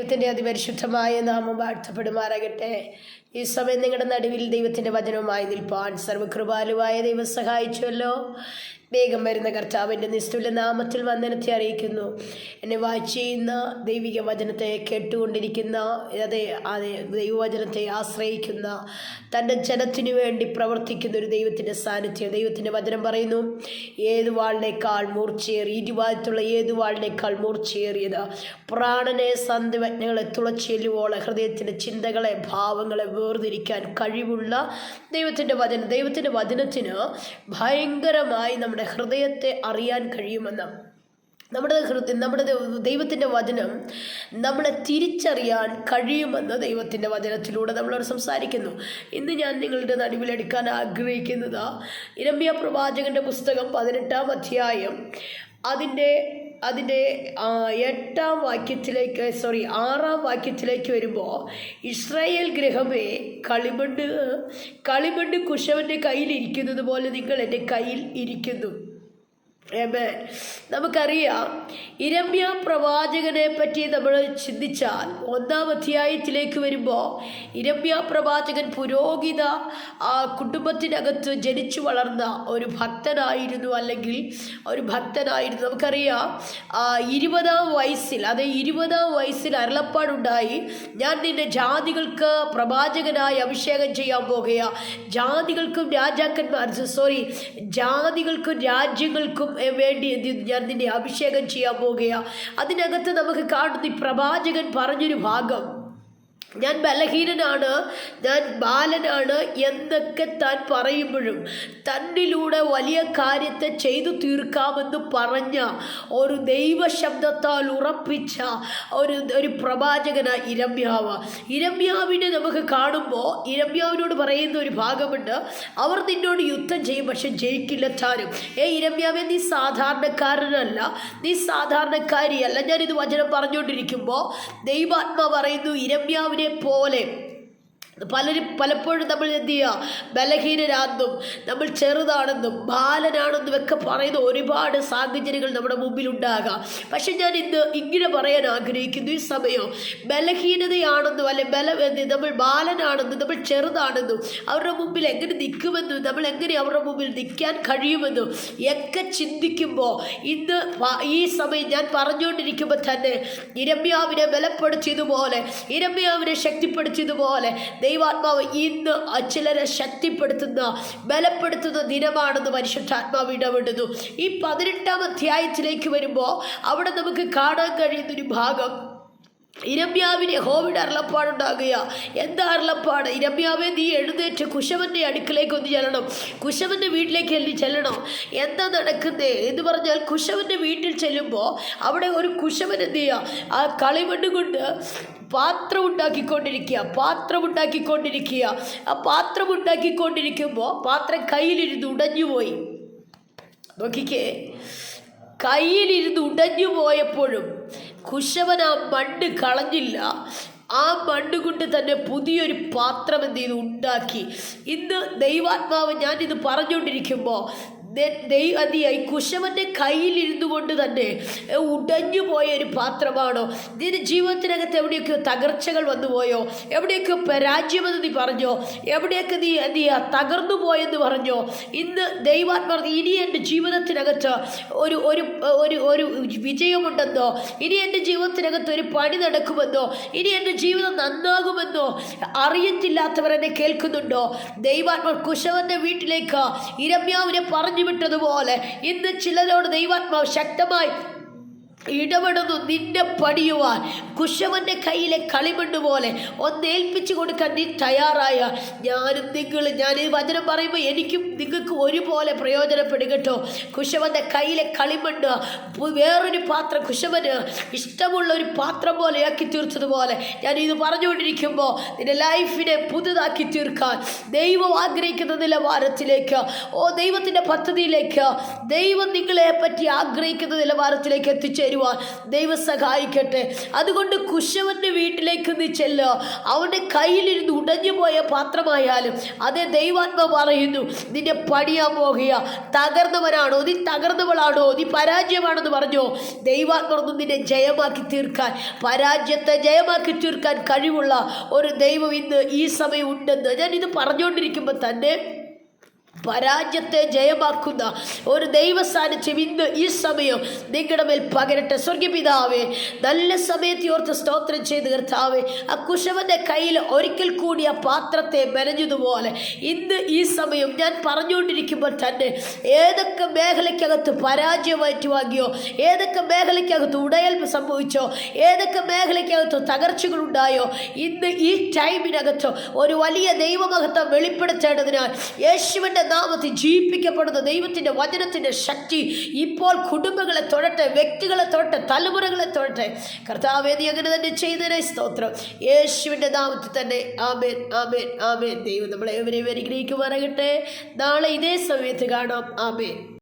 ദൈവത്തിന്റെ അതിപരിശുദ്ധമായ നാമം വാഴ്ത്തപ്പെടുമാറാകട്ടെ. ഈ സമയം നിങ്ങളുടെ നടുവിൽ ദൈവത്തിന്റെ വചനവുമായി നിൽപ്പാൻ സർവകൃപാലുവായ ദൈവം സഹായിച്ചുവല്ലോ വേഗം വരുന്ന കർത്താവിന്റെ നിസ്തുല നാമത്തിൽ വന്ദനത്തെ അറിയിക്കുന്നു. എന്നെ വായിച്ച് ചെയ്യുന്ന ദൈവിക വചനത്തെ കേട്ടുകൊണ്ടിരിക്കുന്ന അതെ അതെ ദൈവവചനത്തെ ആശ്രയിക്കുന്ന തന്റെ ജനത്തിനു വേണ്ടി പ്രവർത്തിക്കുന്ന ഒരു ദൈവത്തിന്റെ സാന്നിധ്യം ദൈവത്തിന്റെ വചനം പറയുന്നു. ഏത് വാളിനേക്കാൾ മൂർച്ചയേറി ഇരുവാദത്തുള്ള ഏത് വാളിനേക്കാൾ മൂർച്ചയേറിയത് പ്രാണനെ സന്ധിവജ്ഞകളെ തുളച്ചെല്ലുവോളെ ഹൃദയത്തിന്റെ ചിന്തകളെ ഭാവങ്ങളെ വേർതിരിക്കാൻ കഴിവുള്ള ദൈവത്തിന്റെ വചനം. ദൈവത്തിന്റെ വചനത്തിന് ഭയങ്കരമായി നമ്മുടെ ഹൃദയത്തെ അറിയാൻ കഴിയുമെന്ന്. നമ്മുടെ ഹൃദയ നമ്മുടെ ദൈവ- ദൈവത്തിന്റെ വചനം നമ്മളെ തിരിച്ചറിയാൻ കഴിയുമെന്ന് ദൈവത്തിന്റെ വചനത്തിലൂടെ നമ്മളോട് സംസാരിക്കുന്നു. ഇന്ന് ഞാൻ നിങ്ങളുടെ നടുവിലെടുക്കാൻ ആഗ്രഹിക്കുന്നത് ഇരമ്യ പ്രവാചകന്റെ പുസ്തകം പതിനെട്ടാം അധ്യായം അതിന്റെ അതിന്റെ എട്ടാം വാക്യത്തിലേക്ക് സോറി ആറാം വാക്യത്തിലേക്ക് വരുമ്പോൾ ഇസ്രായേൽ ഗ്രഹമേ കളിമണ്ണ് കളിമണ്ണ് കുശവന്റെ കയ്യിൽ ഇരിക്കുന്നത് പോലെ നിങ്ങൾ എന്റെ കയ്യിൽ ഇരിക്കുന്നു. നമുക്കറിയാം ഇരമ്യ പ്രവാചകനെ പറ്റി നമ്മൾ ചിന്തിച്ചാൽ ഒന്നാം അധ്യായത്തിലേക്ക് വരുമ്പോൾ ഇരമ്യ പ്രവാചകൻ പുരോഹിത ആ കുടുംബത്തിനകത്ത് ജനിച്ചു വളർന്ന ഒരു ഭക്തനായിരുന്നു അല്ലെങ്കിൽ ഒരു ഭക്തനായിരുന്നു. നമുക്കറിയാം ഇരുപതാം വയസ്സിൽ അതെ ഇരുപതാം വയസ്സിൽ അരുളപ്പാടുണ്ടായി ഞാൻ നിന്നെ ജാതികൾക്ക് പ്രവാചകനായി അഭിഷേകം ചെയ്യാൻ പോകുക ജാതികൾക്കും രാജാക്കന്മാർ സോറി ജാതികൾക്കും രാജ്യങ്ങൾക്കും വേണ്ടി? ഞാൻ നിന്നെ അഭിഷേകം ചെയ്യാൻ പോകുക അതിനകത്ത് നമുക്ക് കാണുന്ന പ്രവാചകൻ പറഞ്ഞൊരു ഭാഗം ഞാൻ ബലഹീനനാണ് ഞാൻ ബാലനാണ് എന്നൊക്കെ താൻ പറയുമ്പോഴും തന്നിലൂടെ വലിയ കാര്യത്തെ ചെയ്തു തീർക്കാമെന്ന് പറഞ്ഞ ഒരു ദൈവശബ്ദത്താൽ ഉറപ്പിച്ച ഒരു ഒരു പ്രവാചകന ഇരമ്യാവ. ഇരമ്യാവിനെ നമുക്ക് കാണുമ്പോൾ ഇരമ്യാവിനോട് പറയുന്ന ഒരു ഭാഗമുണ്ട് അവർ നിന്നോട് യുദ്ധം ചെയ്യും പക്ഷെ ജയിക്കില്ല താനും. ഏ ഇരമ്യാവെ നീ സാധാരണക്കാരനല്ല നീ സാധാരണക്കാരിയല്ല. ഞാനിത് വചനം പറഞ്ഞുകൊണ്ടിരിക്കുമ്പോൾ ദൈവാത്മ പറയുന്നു ഇരമ്യാവിനെ പോലെ പലരും പലപ്പോഴും നമ്മൾ എന്ത് ചെയ്യുക ബലഹീനരാണെന്നും നമ്മൾ ചെറുതാണെന്നും ബാലനാണെന്നും ഒക്കെ പറയുന്ന ഒരുപാട് സാഹചര്യങ്ങൾ നമ്മുടെ മുമ്പിൽ ഉണ്ടാകാം. പക്ഷെ ഞാൻ ഇന്ന് ഇങ്ങനെ പറയാൻ ആഗ്രഹിക്കുന്നു ഈ സമയം ബലഹീനതയാണെന്നും അല്ലെ ബല നമ്മൾ ബാലനാണെന്നും നമ്മൾ ചെറുതാണെന്നും അവരുടെ മുമ്പിൽ എങ്ങനെ നിൽക്കുമെന്നും നമ്മൾ എങ്ങനെ അവരുടെ മുമ്പിൽ നിൽക്കാൻ കഴിയുമെന്നും ഒക്കെ ചിന്തിക്കുമ്പോൾ ഇന്ന് ഈ സമയം ഞാൻ പറഞ്ഞുകൊണ്ടിരിക്കുമ്പോൾ തന്നെ ഇരമ്യാവിനെ ബലപ്പെടുത്തിയതുപോലെ ഇരമ്യാവിനെ ശക്തിപ്പെടുത്തിയതുപോലെ ദൈവാത്മാവ് ഇന്ന് ചിലരെ ശക്തിപ്പെടുത്തുന്ന ബലപ്പെടുത്തുന്ന ദിനമാണെന്ന് പരിശുദ്ധാത്മാവ് ഇടപെടുന്നു. ഈ പതിനെട്ടാം അധ്യായത്തിലേക്ക് വരുമ്പോൾ അവിടെ നമുക്ക് കാണാൻ കഴിയുന്ന ഒരു ഭാഗം. ഇരമ്യാവിന് ഹോവിഡ് അരുളപ്പാടുണ്ടാകുക. എന്താ അരുളപ്പാട്? ഇരമ്യാവെ നീ എഴുന്നേറ്റ് കുശവന്റെ അടുക്കിലേക്ക് ഒന്ന് ചെല്ലണം. കുശവന്റെ വീട്ടിലേക്ക് എല്ലി ചെല്ലണം? എന്താ നടക്കുന്നേ? എന്ന് പറഞ്ഞാൽ കുശവന്റെ വീട്ടിൽ ചെല്ലുമ്പോൾ അവിടെ ഒരു കുശവൻ എന്ത് ചെയ്യുക? ആ കളിമണ്ണ് കൊണ്ട് പാത്രം ഉണ്ടാക്കിക്കൊണ്ടിരിക്കുക പാത്രം ഉണ്ടാക്കിക്കൊണ്ടിരിക്കുക ആ പാത്രം ഉണ്ടാക്കിക്കൊണ്ടിരിക്കുമ്പോൾ പാത്രം കയ്യിലിരുന്ന് ഉടഞ്ഞുപോയി. നോക്കിക്കേ കയ്യിലിരുന്ന് ഉടഞ്ഞു പോയപ്പോഴും കുശവൻ ആ മണ്ണ് കളഞ്ഞില്ല. ആ മണ്ണ് കൊണ്ട് തന്നെ പുതിയൊരു പാത്രം എന്ത് ചെയ്തു ഉണ്ടാക്കി. ഇന്ന് ദൈവാത്മാവ് ഞാനിത് പറഞ്ഞുകൊണ്ടിരിക്കുമ്പോൾ കുശവന്റെ കയ്യിലിരുന്നു കൊണ്ട് തന്നെ ഉടഞ്ഞു പോയ ഒരു പാത്രമാണോ? നിന്റെ ജീവിതത്തിനകത്ത് എവിടെയൊക്കെയോ തകർച്ചകൾ വന്നു പോയോ? എവിടെയൊക്കെയോ പരാജയമെന്ന് നീ പറഞ്ഞോ? എവിടെയൊക്കെ നീ നീ തകർന്നു പോയെന്ന് പറഞ്ഞോ? ഇന്ന് ദൈവാത്മാ ഇനി എന്റെ ജീവിതത്തിനകത്ത് ഒരു ഒരു ഒരു ഒരു വിജയമുണ്ടെന്നോ? ഇനി എന്റെ ജീവിതത്തിനകത്ത് ഒരു പണി നടക്കുമെന്നോ? ഇനി എന്റെ ജീവിതം നന്നാകുമെന്നോ? അറിയത്തില്ലാത്തവർ എന്നെ കേൾക്കുന്നുണ്ടോ? ദൈവാത്മാ കുശവന്റെ വീട്ടിലേക്ക് ഇരമ്യാവിനെ പറഞ്ഞു വിട്ടതുപോലെ ഇന്ന് ചിലരോട് ദൈവാത്മാവ് ശക്തമായി ഇടപെടുന്നു നിന്നെ പണിയുവാൻ. കുശവന്റെ കയ്യിലെ കളിമണ്ണ് പോലെ ഒന്ന് ഏൽപ്പിച്ചു കൊടുക്കാൻ നീ തയ്യാറായ. ഞാനും നിങ്ങൾ ഞാൻ ഈ വചനം പറയുമ്പോൾ എനിക്കും നിങ്ങൾക്ക് ഒരുപോലെ പ്രയോജനപ്പെടുകട്ടോ കുശവന്റെ കയ്യിലെ കളിമണ്ണ് വേറൊരു പാത്രം കുശവന് ഇഷ്ടമുള്ള ഒരു പാത്രം പോലെ ആക്കി തീർത്തതുപോലെ ഞാൻ ഇത് പറഞ്ഞുകൊണ്ടിരിക്കുമ്പോൾ നിന്റെ ലൈഫിനെ പുതുതാക്കി തീർക്കാൻ ദൈവം ആഗ്രഹിക്കുന്ന നിലവാരത്തിലേക്ക് ഓ ദൈവത്തിന്റെ പദ്ധതിയിലേക്ക് ദൈവം നിങ്ങളെ പറ്റി ആഗ്രഹിക്കുന്ന നിലവാരത്തിലേക്ക് എത്തിച്ചേരുവാൻ ചെയ്യുവാൻ ദൈവം സഹായിക്കട്ടെ. അതുകൊണ്ട് കുശവന്റെ വീട്ടിലേക്ക് നീ ചെല്ലുക അവന്റെ കയ്യിലിരുന്ന് ഉടഞ്ഞു പോയ പാത്രമായാലും അതേ ദൈവാത്മ പറയുന്നു നിന്നെ പണിയാൻ പോകുക തകർന്നവനാണോ? നീ തകർന്നവളാണോ? നീ പരാജയമാണെന്ന് പറഞ്ഞോ? ദൈവാത്മർന്ന് നിന്നെ ജയമാക്കി തീർക്കാൻ പരാജയത്തെ ജയമാക്കി തീർക്കാൻ കഴിവുള്ള ഒരു ദൈവം ഇന്ന് ഈ സമയം ഉണ്ടെന്ന്. ഞാൻ ഇത് പറഞ്ഞുകൊണ്ടിരിക്കുമ്പോൾ തന്നെ പരാജയത്തെ ജയമാക്കുന്ന ഒരു ദൈവ സാന്നിധ്യം ഇന്ന് ഈ സമയം നിങ്ങളുടെ മേൽ പകരട്ടെ. സ്വർഗപിതാവേ നല്ല സമയത്ത് ഓർത്ത് സ്തോത്രം ചെയ്ത് കർത്താവേ ആ കുശവന്റെ കയ്യിൽ ഒരിക്കൽ കൂടി ആ പാത്രത്തെ മെനഞ്ഞതുപോലെ ഇന്ന് ഈ സമയം ഞാൻ പറഞ്ഞുകൊണ്ടിരിക്കുമ്പോൾ തന്നെ ഏതൊക്കെ മേഖലയ്ക്കകത്ത് പരാജയമായിട്ട് ഏറ്റുവാങ്ങിയോ ഏതൊക്കെ മേഖലയ്ക്കകത്ത് ഉടയൽ സംഭവിച്ചോ ഏതൊക്കെ മേഖലയ്ക്കകത്ത് തകർച്ചകൾ ഉണ്ടായോ ഇന്ന് ഈ ടൈമിനകത്തോ ഒരു വലിയ ദൈവമഹത്വം വെളിപ്പെടുത്തേണ്ടതിനാൽ യേശുവിന്റെ നാമത്തിൽ ജീവിപ്പിക്കപ്പെടുന്ന ദൈവത്തിന്റെ വചനത്തിന്റെ ശക്തി ഇപ്പോൾ കുടുംബങ്ങളെ തൊഴട്ടെ വ്യക്തികളെ തൊഴട്ടെ തലമുറകളെ തൊഴട്ടെ കർത്താവേദി അങ്ങനെ തന്നെ ചെയ്തതിനെ സ്തോത്രം. യേശുവിന്റെ നാമത്തിൽ തന്നെ ആമേൻ ആമേൻ ആമേൻ. ദൈവം നമ്മളെ എവരെയും അനുഗ്രഹിക്കുമാറാകട്ടെ. നാളെ ഇതേ സമയത്ത് കാണാം. ആമേൻ.